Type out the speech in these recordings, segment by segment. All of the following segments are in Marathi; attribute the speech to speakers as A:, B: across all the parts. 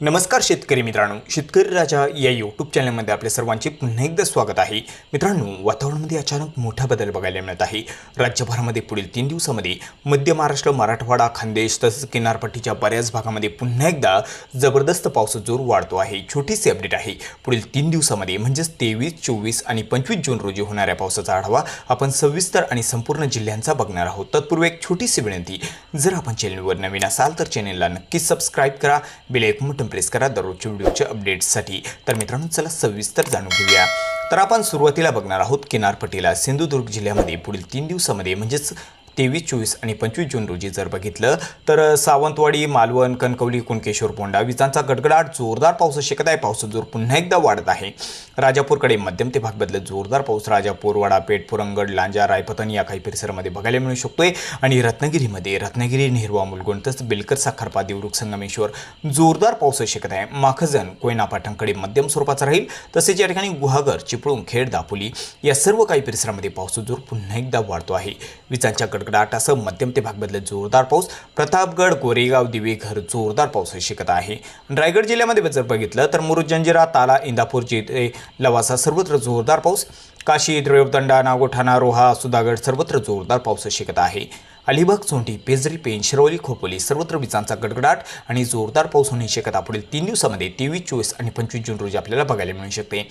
A: नमस्कार शेतकरी मित्रांनो शेतकरी राजा या यूट्यूब चॅनलमध्ये आपल्या सर्वांचे पुन्हा एकदा स्वागत आहे. मित्रांनो वातावरणामध्ये अचानक मोठा बदल बघायला मिळत आहे. राज्यभरामध्ये पुढील तीन दिवसामध्ये मध्य महाराष्ट्र मराठवाडा खानदेश तसंच किनारपट्टीच्या बऱ्याच भागामध्ये पुन्हा एकदा जबरदस्त पावसाचा जोर वाढतो आहे. छोटीशी अपडेट आहे. पुढील तीन दिवसामध्ये म्हणजेच तेवीस चोवीस आणि पंचवीस जून रोजी होणाऱ्या पावसाचा आढावा आपण सविस्तर आणि संपूर्ण जिल्ह्यांचा बघणार आहोत. तत्पूर्वी एक छोटीशी विनंती जर आपण चॅनलवर नवीन असाल तर चॅनलला नक्कीच सबस्क्राईब करा. बिल एक मोठं प्रेस करा दररोजच्या व्हिडिओच्या अपडेट्ससाठी तर मित्रांनो चला सविस्तर जाणून घेऊया. तर आपण सुरुवातीला बघणार आहोत किनारपट्टीला. सिंधुदुर्ग जिल्ह्यामध्ये पुढील तीन दिवसामध्ये म्हणजेच तेवीस चोवीस आणि पंचवीस जून रोजी जर बघितलं तर सावंतवाडी मालवण कणकवली कुणकेश्वर पोंडा विजांचा गडगडाट जोरदार पाऊस शकत आहे पावसाचा जोर पुन्हा एकदा वाढत आहे. राजापूरकडे मध्यम ते भाग बदलत जोरदार पाऊस राजापूर वडापेठ पुरंगड लांजा रायपतन या काही परिसरामध्ये बघायला मिळू शकतोय. आणि रत्नागिरीमध्ये रत्नागिरी नेहरवा मुलगुण तसंच बेलकर साखरपा देवरुख संगमेश्वर जोरदार पाऊस शकत आहे माखजन कोयना पाटणकडे मध्यम स्वरूपाचा राहील. तसेच या ठिकाणी गुहागर चिपळूण खेड दापोली या सर्व काही परिसरामध्ये पावसाचा जोर पुन्हा एकदा वाढतो आहे. विजांच्या गडगडाटासह मध्यम ते भाग जोरदार पाऊस. प्रतापगड कोरेगाव दिवेघर जोरदार पाऊस शिकत आहे. रायगड जिल्ह्यामध्ये जर बघितलं तर मुरुड जंजिरा ताला इंदापूर जिथे लवासा सर्वत्र जोरदार पाऊस. काशी रेवदंडा नागोठाणा रोहा सुधागड सर्वत्र जोरदार पावसाची शिकत आहे. अलिबाग सोंटी पेजरी पेन शिरोली खोपोली सर्वत्र विजांचा गडगडाट आणि जोरदार पाऊस होण्याची शक्यता पुढील तीन दिवसामध्ये तेवीस चोवीस आणि पंचवीस जून रोजी आपल्याला बघायला मिळू शकते.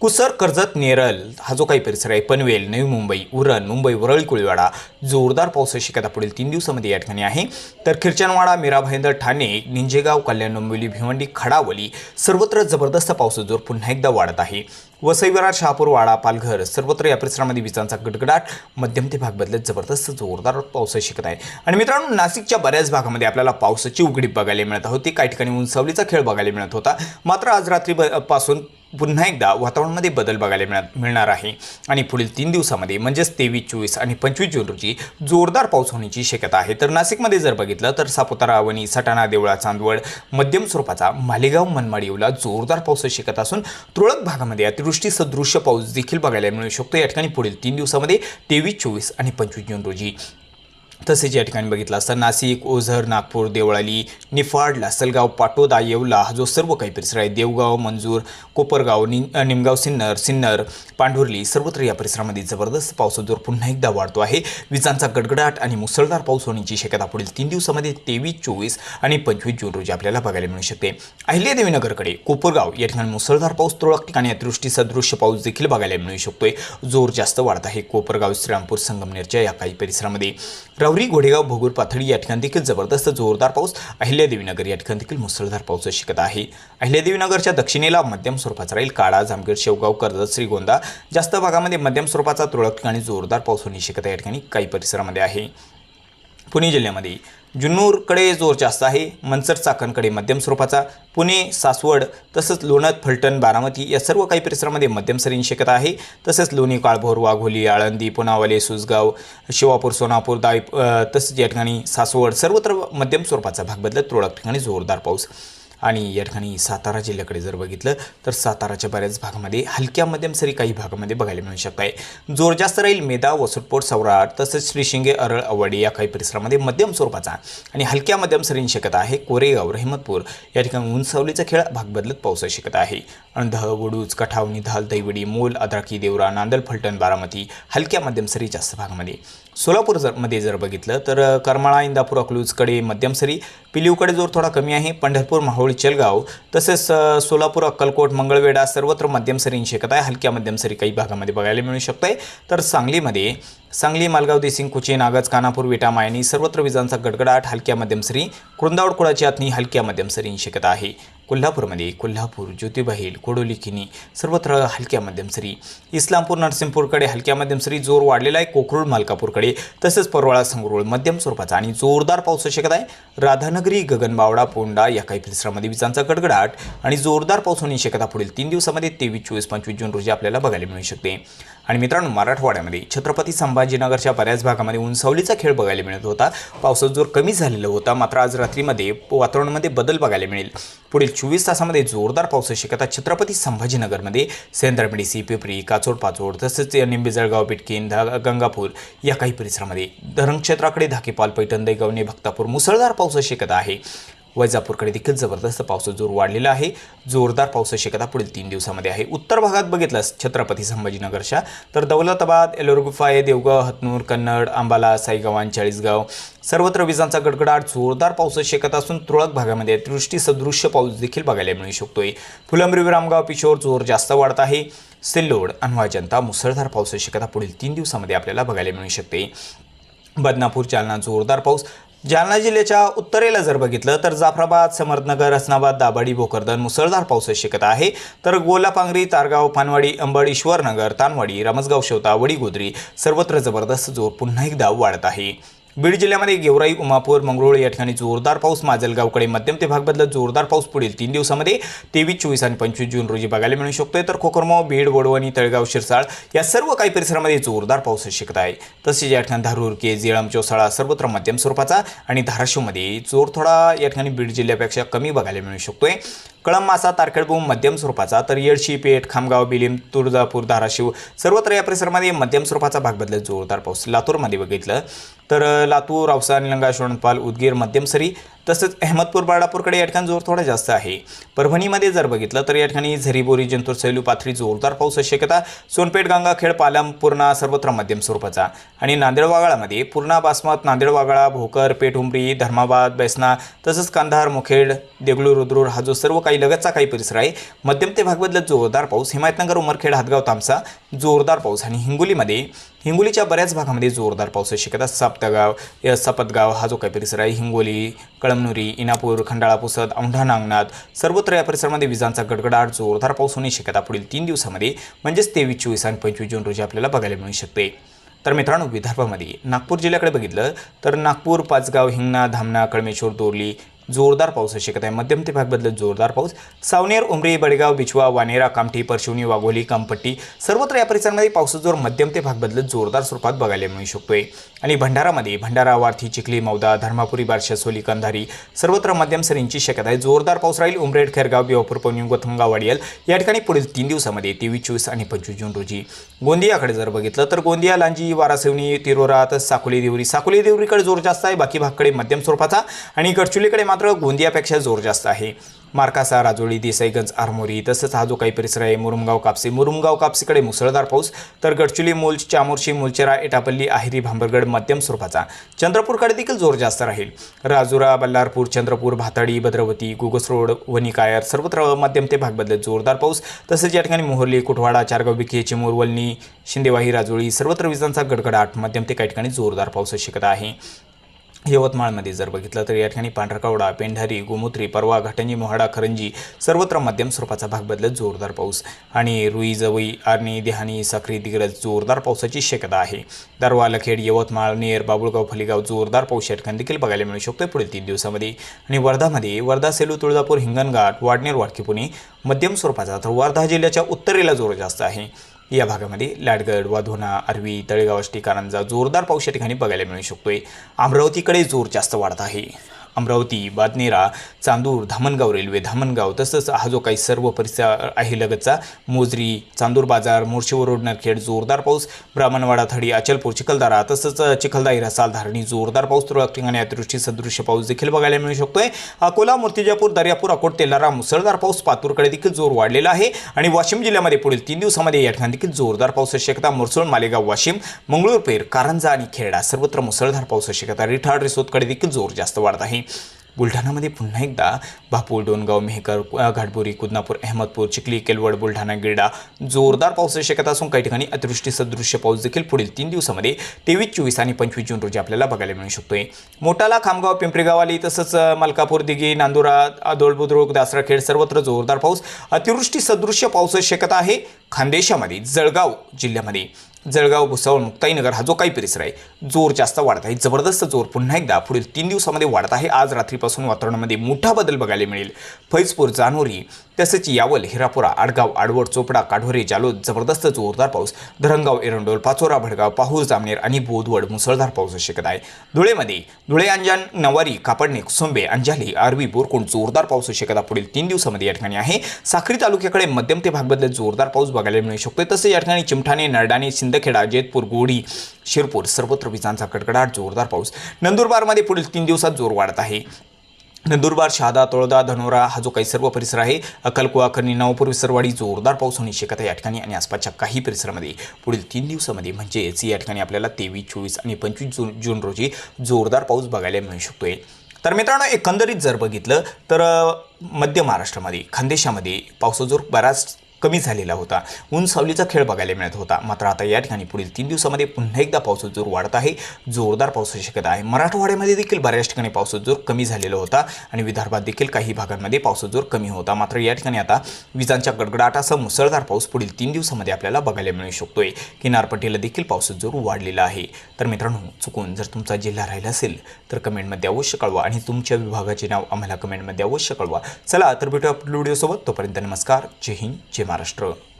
A: कुसर कर्जत नेरल हा जो काही परिसर आहे पनवेल नवी मुंबई उरण मुंबई वरळी कुळवाडा जोरदार पावसाची शक्यता पुढील तीन दिवसामध्ये या ठिकाणी आहे. तर खिरचनवाडा मीरा भाईंदर ठाणे निंजेगाव कल्याण डोंबिवली भिवंडी खडावली सर्वत्र जबरदस्त पावसाचा जोर पुन्हा एकदा वाढत आहे. वसई विरार शहापूर वाडा पालघर सर्वत्र या परिसरामध्ये विजांचा गडगडाट. मध्यम ते भाग बदलत जबरदस्त जोरदार पावसाची शिकत आहे आणि मित्रांनो नाशिकच्या बऱ्याच भागामध्ये आपल्याला पावसाची उघडीप बघायला मिळत होती. काही ठिकाणी उंचावलीचा खेळ बघायला मिळत होता. मात्र आज रात्री ब- पासून पुन्हा एकदा वातावरणामध्ये बदल बघायला मिळत मिळणार आहे. आणि पुढील तीन दिवसामध्ये म्हणजेच तेवीस चोवीस आणि पंचवीस जून रोजी जोरदार पाऊस होण्याची शक्यता आहे. तर नाशिकमध्ये जर बघितलं तर सापुतारा अवनी सटाणा देवळा चांदवड मध्यम स्वरूपाचा मालेगाव मनमाड येऊला जोरदार पाऊस शक्यता असून तुरळक भागामध्ये अतिवृष्टी सदृश्य पाऊस देखील बघायला मिळू शकतो. या ठिकाणी पुढील तीन दिवसामध्ये तेवीस चोवीस आणि पंचवीस जून रोजी तसेच या ठिकाणी बघितलं असता नाशिक ओझर नागपूर देवळाली निफाड लासलगाव पाटोदा येवला हा जो सर्व काही परिसर आहे देवगाव मंजूर कोपरगाव नि निमगाव सिन्नर सिन्नर पांढुर्ली सर्वत्र या परिसरामध्ये जबरदस्त पावसाचा जोर पुन्हा एकदा वाढतो आहे. विजांचा गडगडाट आणि मुसळधार पाऊस होण्याची शक्यता पुढील तीन दिवसामध्ये तेवीस चोवीस आणि पंचवीस जून रोजी आपल्याला बघायला मिळू शकते. अहिल्यादेवीनगरकडे कोपरगाव या ठिकाणी मुसळधार पाऊस तुरळक ठिकाणी अतिवृष्टी सदृश्य पाऊस देखील बघायला मिळू शकतोय. जोर जास्त वाढत आहे कोपरगाव श्रीरामपूर संगमनेरच्या या काही परिसरामध्ये. रावरी घोडेगाव भोगूर पाथडी या ठिकाणी देखील जबरदस्त जोरदार पाऊस. अहिल्यादेवीनगर या ठिकाणी देखील मुसळधार पाऊस शिकत आहे. अहिल्यादेवीनगरच्या दक्षिणेला मध्यम स्वरूपाचा राहील काळा जामखेड शेवगाव कर्जत श्रीगोंदा. जास्त भागामध्ये मध्यम स्वरूपाचा तुरळक ठिकाणी जोरदार पाऊस होण्याची शिकत या ठिकाणी काही परिसरामध्ये आहे. पुणे जिल्ह्यामध्ये जुन्नूरकडे जोर जास्त आहे. मनसर चाकणकडे मध्यम स्वरूपाचा. पुणे सासवड तसंच लोणत फलटण बारामती या सर्व काही परिसरामध्ये मध्यम सरींची शक्यता आहे. तसंच लोणी काळभोर वाघोली आळंदी पुनावले सुसगाव शिवापूर सोनापूर दाई तसंच या ठिकाणी सासवड सर्वत्र मध्यम स्वरूपाचा भाग बदलत तुरळक ठिकाणी जोरदार पाऊस आणि या ठिकाणी सातारा जिल्ह्याकडे जर बघितलं तर साताराच्या बऱ्याच भागामध्ये हलक्या मध्यम सरी काही भागामध्ये बघायला मिळू शकत आहे. जोर जास्त राहील मेदा वसुटपोट सौराट तसंच श्रीशिंगे अरळ अवाडी या काही परिसरामध्ये मध्यम स्वरूपाचा आणि हलक्या मध्यम सरींची शक्यता आहे. कोरेगाव रहमतपूर या ठिकाणी उंचावलीचा खेळ भाग बदलत पावसाची शक्यता आहे. अणधह वडूज कठावणी धाल दैवडी मोल अद्राकी देवरा नांदल फलटण बारामती हलक्या मध्यम सरी जास्त भागामध्ये. सोलापूर जर मध्ये जर बघितलं तर करमाळा इंदापूर अकलूजकडे मध्यम सरी पिलीवकडे जोर थोडा कमी आहे. पंढरपूर माहोळी चलगाव तसेच सोलापूर अक्कलकोट मंगळवेढा सर्वत्र मध्यम शकत आहे. हलक्या मध्यम सरी काही भागामध्ये बघायला मिळू शकते तर सांगलीमध्ये सांगली मालगाव देसिंग कुची नागज कानापूर विटा मायनी सर्वत्र विजांचा गडगडाट हलक्या मध्यम सरी कृंदावड कुळाची आतनी हलक्या मध्यम शकत आहे. कोल्हापूरमध्ये कोल्हापूर ज्योतिबाहिल कोडोलिखिनी सर्वत्र हलक्या मध्यम सरी. इस्लामपूर नरसिंहपूरकडे हलक्या मध्यम सरी. जोर वाढलेला आहे. कोकरूळ मालकापूरकडे तसेच परवाळा संगरूळ मध्यम स्वरूपाचा आणि जोरदार पाऊस शक्यता आहे. राधानगरी गगनबावडा पोंडा या काही परिसरामध्ये विजांचा गडगडाट आणि जोरदार पाऊस होण्याची शक्यता पुढील तीन दिवसामध्ये तेवीस चोवीस पंचवीस जून रोजी आपल्याला बघायला मिळू शकते. आणि मित्रांनो मराठवाड्यामध्ये छत्रपती संभाजीनगरच्या बऱ्याच भागामध्ये उंचावलीचा खेळ बघायला मिळत होता. पावसाचा जोर कमी झालेला होता. मात्र आज रात्रीमध्ये वातावरणामध्ये बदल बघायला मिळेल. पुढील चोवीस तासामध्ये जोरदार पावसाची शक्यता छत्रपती संभाजीनगरमध्ये सेंद्रमेडिसी पिपरी काचोड पाचोड तसेच निंबे जळगाव बिटकीन धा गंगापूर या काही परिसरामध्ये धरणक्षेत्राकडे धाकेपाल पैठण दैगवणे भक्तापूर मुसळधार पावसाची शिकत आहे. वैजापूरकडे देखील जबरदस्त पावसाचा जोर वाढलेला आहे. जोरदार पावसाची शक्यता पुढील तीन दिवसामध्ये आहे. उत्तर भागात बघितलंस छत्रपती संभाजीनगरच्या. तर दौलताबाद एलोरगुफाय देवगाव हतनूर कन्नड अंबाला साईगावान चाळीसगाव सर्वत्र विजांचा गडगडाट जोरदार पावसाची शक्यता असून तुरळक भागामध्ये अतिवृष्टी सदृश्य पाऊस देखील बघायला मिळू शकतोय. फुलंब्री विरामगाव पिशोर जोर जास्त वाढत आहे. सिल्लोड अनवा जनता मुसळधार पावसाची शक्यता पुढील तीन दिवसामध्ये आपल्याला बघायला मिळू शकते. बदनापूर जालना जोरदार पाऊस. जालना जिल्ह्याच्या उत्तरेला जर बघितलं तर जाफराबाद समर्थनगर हसनाबाद दाभाडी भोकरदन मुसळधार पावसाची शक्यता आहे. तर गोलापांगरी तारगाव पानवाडी अंबड ईश्वरनगर तानवाडी रामसगाव शेवता वडी गोद्री सर्वत्र जबरदस्त जोर पुन्हा एकदा वाढत आहे. बीड जिल्ह्यामध्ये गेवराई उमापूर मंगरुळ या ठिकाणी जोरदार पाऊस माजलगावकडे मध्यम ते भाग बदलत जोरदार पाऊस पुढील तीन दिवसामध्ये तेवीस चोवीस आणि पंचवीस जून रोजी बघायला मिळू शकतोय. तर कोकरमाव बीड वडवणी तळगाव शिरसाळ या सर्व काही परिसरामध्ये जोरदार पाऊस शिकत आहे. तसेच या ठिकाणी धारूर के जिळम चौसाळा सर्वत्र मध्यम स्वरूपाचा आणि धाराशिवमध्ये जोर थोडा या ठिकाणी बीड जिल्ह्यापेक्षा कमी बघायला मिळू शकतोय. कळम मासा तारखेडभूम मध्यम स्वरूपाचा तर येडशी पेठ खामगाव बिलिम तुळजापूर धाराशिव सर्वत्र या परिसरामध्ये मध्यम स्वरूपाचा भाग बदलत जोरदार पाऊस लातूरमध्ये बघितलं. तर लातूर औसा निलंगा शोणपाल उदगीर मध्यम सरी तसंच अहमदपूर बाळापूरकडे या ठिकाणी जोर थोडा जास्त आहे. परभणीमध्ये जर बघितलं तर या ठिकाणी झरीबोरी जंतूर सैलू पाथरी जोरदार पाऊस शक्यता सोनपेठ गंगाखेड पालम पूर्णा सर्वत्र मध्यम स्वरूपाचा. आणि नांदेड वागाळामध्ये पूर्णा बासमत नांदेड वागाळा भोकर पेठ उमरी धर्माबाद बैसना तसंच कंधार मुखेड देगलूर रुद्रूर हा जो सर्व काही लगतचा काही परिसर आहे मध्यम ते भाग बदलत जोरदार पाऊस हिमायतनगर उमरखेड हातगाव तामसा जोरदार पाऊस. आणि हिंगोलीमध्ये हिंगोलीच्या बऱ्याच भागामध्ये जोरदार पावसाची शक्यता साप्तगाव सपतगाव हा जो काही परिसर आहे हिंगोली कळमनुरी इनापूर खंडाळा पुसद औंढा नागनाथ सर्वत्र या परिसरामध्ये विजांचा गडगडाट जोरदार पाऊस होण्याची शक्यता पुढील तीन दिवसामध्ये म्हणजेच तेवीस चोवीस आणि पंचवीस जून रोजी आपल्याला बघायला मिळू शकते. तर मित्रांनो विदर्भामध्ये नागपूर जिल्ह्याकडे बघितलं तर नागपूर पाचगाव हिंगणा धामणा कळमेश्वर दोरली जोरदार पावसाची शक्यता आहे. मध्यम ते भाग बदलत जोरदार पाऊस. सावनेर उमरी बडगाव बिचवा वानेरा कामठी परशिवनी वाघोली कामपट्टी सर्वत्र या परिसरामध्ये पावसाचा जोर मध्यम ते भाग बदलत जोरदार स्वरूपात बघायला मिळू शकतोय. आणि भंडारामध्ये भंडारा वार्थी चिखली मौदा धर्मापुरी बारशा सोली कंधारी सर्वत्र मध्यम सरींची शक्यता आहे. जोरदार पाऊस राहील. उमरेड खेरगाव बिवापूर पवनी गोथमगाव वाडियल या ठिकाणी पुढील तीन दिवसामध्ये तेवीस चोवीस आणि पंचवीस जून रोजी. गोंदियाकडे जर बघितलं तर गोंदिया लांजी वारासिवनी तिरोरा तर साकोली देवरी. साकोली देवरीकडे जोर जास्त आहे. बाकी भागकडे मध्यम स्वरूपाचा आणि गडचुलीकडे मात्र गोंदियापेक्षा जोर जास्त आहे. मार्कासा राजोळी देसाईगंज आरमोरी तसंच हा जो काही परिसर आहे मुरुमगाव कापसी. मुरुमगाव कापसीकडे मुसळधार पाऊस तर गडचुली मूल चामोर्शी मुलचेरा एटापल्ली आहिरी भांबरगड मध्यम स्वरूपाचा. चंद्रपूरकडे देखील जोर जास्त राहील. राजुरा बल्लारपूर चंद्रपूर भाताडी भद्रवती गुगस रोड वनिकायर सर्वत्र मध्यम ते भाग बदलत जोरदार पाऊस. तसेच या ठिकाणी मोहर्ली कुठवाडा चारगाव विखे चिमूर वलनी शिंदेवाही राजोळी सर्वत्र विजांचा गडगडाट मध्यम ते काही ठिकाणी जोरदार पाऊस शिकत आहे. यवतमाळमध्ये जर बघितलं तर या ठिकाणी पांढरकवडा पेंढारी गोमुत्री परवा घाटंजी मोहाडा खरंजी सर्वत्र मध्यम स्वरूपाचा भाग बदलत जोरदार पाऊस. आणि रुई जवई आर्णी देहानी साखरी दिग्रज जोरदार पावसाची शक्यता आहे. दरवा लखेड यवतमाळ नेर बाबुळगाव फलिगाव जोरदार पाऊस या ठिकाणी देखील बघायला मिळू शकतो पुढील तीन दिवसामध्ये. आणि वर्धामध्ये वर्धा सेलू तुळजापूर हिंगणघाट वाडनेर वाडकी पुणे मध्यम स्वरूपाचा तर वर्धा जिल्ह्याच्या उत्तरेला जोर जास्त आहे. या भागामध्ये लाडगड वाधोना आर्वी तळेगाव आष्टी कारंजा जोरदार पाऊस या ठिकाणी बघायला मिळू शकतोय. अमरावतीकडे जोर जास्त वाढत आहे. अमरावती बादनेरा चांदूर धामणगाव रेल्वे धामणगाव तसंच हा जो काही सर्व परिसर आहे लगतचा मोजरी चांदूर बाजार मोर्शीवर रोड नरखेड जोरदार पाऊस ब्राह्मणवाडा थडी अचलपूर चिखलदारा तसंच चिखलदाई सालधारणी जोरदार पाऊस तुरळक ठिकाणी अतिवृष्टी सदृश्य पाऊस देखील बघायला मिळू शकतोय. अकोला मूर्तिजापूर दर्यापूर अकोट तेलारा मुसळधार पाऊस पातूरकडे देखील जोर वाढलेला आहे. आणि वाशिम जिल्ह्यामध्ये पुढील तीन दिवसामध्ये या ठिकाणी देखील जोरदार पावसाची शक्यता मुरसोळ मालेगाव वाशिम मंगळूरपेर कारंजा आणि खेरडा सर्वत्र मुसळधार पावसाची शक्यता रिठाड रिसोदकडे देखील जोर जास्त वाढत आहे. बुलढाणामध्ये पुन्हा एकदा बापूर डोनगाव मेहकर अ, घाटबोरी कुदनापूर अहमदपूर चिखली केलवड बुलढाणा गिरडा जोरदार पावसाची शक्यता असून काही ठिकाणी अतिवृष्टी सदृश्य पाऊस देखील पुढील तीन दिवसामध्ये तेवीस चोवीस आणि पंचवीस जून रोजी आपल्याला बघायला मिळू शकतोय. मोटाला खामगाव पिंपरीगावाली तसंच मलकापूर दिघी नांदुरा आदोळबुद्रुक दासराखेड सर्वत्र जोरदार पाऊस. अतिवृष्टी सदृश्य पावसाची शक्यता आहे खानदेशामध्ये जळगाव जिल्ह्यामध्ये. जळगाव भुसावळ मुक्ताईनगर हा जो काही परिसर आहे जोर जास्त वाढत आहे. जबरदस्त जोर पुन्हा एकदा पुढील तीन दिवसामध्ये वाढत आहे. आज रात्रीपासून वातावरणामध्ये मोठा बदल बघायला मिळेल. फैजपूर जानोरी तसेच यावल हिरापुरा आडगाव आडवड चोपडा काढोरे जालोद जबरदस्त जोरदार पाऊस धरणगाव एरंडोल पाचोरा भडगाव पाहूर जामनेर आणि बोदवड मुसळधार पाऊस शक्यता आहे. धुळेमध्ये धुळे अंजान नवारी कापडणे कुसुंबे अंजाली आरवी बोरकुंड जोरदार पाऊस शक्यता पुढील तीन दिवसामध्ये या ठिकाणी आहे. साखरी तालुक्याकडे मध्यम ते भागबद्दल जोरदार पाऊस बघायला मिळू शकतो तसे या ठिकाणी चिमठाणे नरडाणे सिंदखेडा जेतपूर गोडी शिरपूर सर्वत्र विजांचा कडकडाट जोरदार पाऊस. नंदुरबारमध्ये पुढील तीन दिवसात जोर वाढत आहे. नंदुरबार शहादा तळोदा धनोरा हा जो काही सर्व परिसर आहे अक्कलकुवा खर्नी नवपूर विसरवाडी जोरदार पाऊस होण्याची शक्यता या ठिकाणी आणि आसपासच्या काही परिसरामध्ये पुढील तीन दिवसामध्ये म्हणजेच या ठिकाणी आपल्याला तेवीस चोवीस आणि पंचवीस जून जून रोजी जोरदार पाऊस बघायला मिळू शकतोय. तर मित्रांनो एकंदरीत जर बघितलं तर मध्य महाराष्ट्रामध्ये खानदेशामध्ये पावसाचा जोर बराच कमी झालेला होता. ऊन सावलीचा खेळ बघायला मिळत होता. मात्र आता या ठिकाणी पुढील तीन दिवसामध्ये पुन्हा एकदा पावसाचा जोर वाढत आहे. जोरदार पावसाची शक्यता आहे. मराठवाड्यामध्ये देखील बऱ्याच ठिकाणी पावसाचा जोर कमी झालेला होता आणि विदर्भात देखील काही भागांमध्ये पावसाचा जोर कमी होता. मात्र या ठिकाणी आता विजांच्या गडगडाटासह मुसळधार पाऊस पुढील तीन दिवसामध्ये आपल्याला बघायला मिळू शकतोय. किनारपट्टीला देखील पावसाचा जोर वाढलेला आहे. तर मित्रांनो चुकून जर तुमचा जिल्हा राहिला असेल तर कमेंटमध्ये अवश्य कळवा आणि तुमच्या विभागाचे नाव आम्हाला कमेंटमध्ये अवश्य कळवा. चला तर भेटू आपल्या व्हिडिओसोबत. तोपर्यंत नमस्कार. जय हिंद जय महाराष्ट्र.